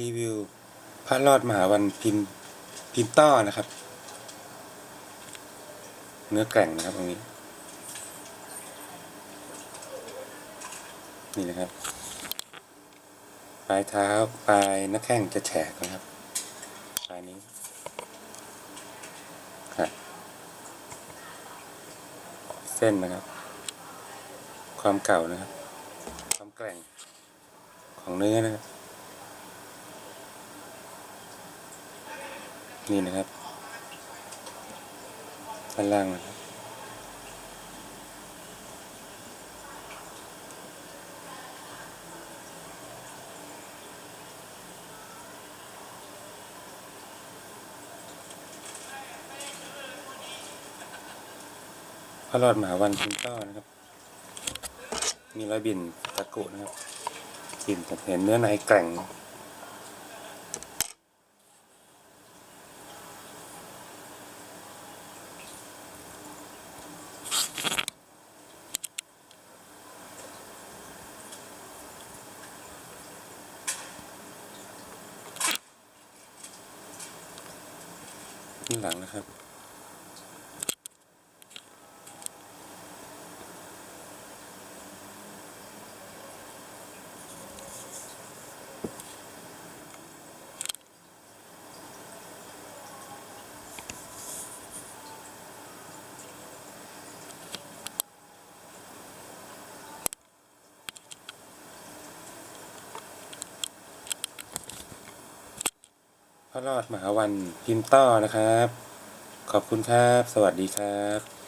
รีวิวพระรอดมหาวันพิมพ์พิมพ์ต้อนะครับ เนื้อแกร่งนะครับตรงนี้ นี่นะครับ ปลายเท้าปลายหน้าแข้งจะแฉกนะครับ ปลายนี้ครับเส้นนะครับ ความเก่านะครับ ความแกร่งของเนื้อนะครับ นี่นะครับด้านล่างนะครับพระรอดมหาวันพิมพ์ต้อนะครับ มีรอยบิ่นตะกุนะครับบิ่นจะเห็นเนื้อในแกร่ง ข้างหลังนะครับ พระรอดมหาวันพิมพ์ต้อนะครับ ขอบคุณครับ สวัสดีครับ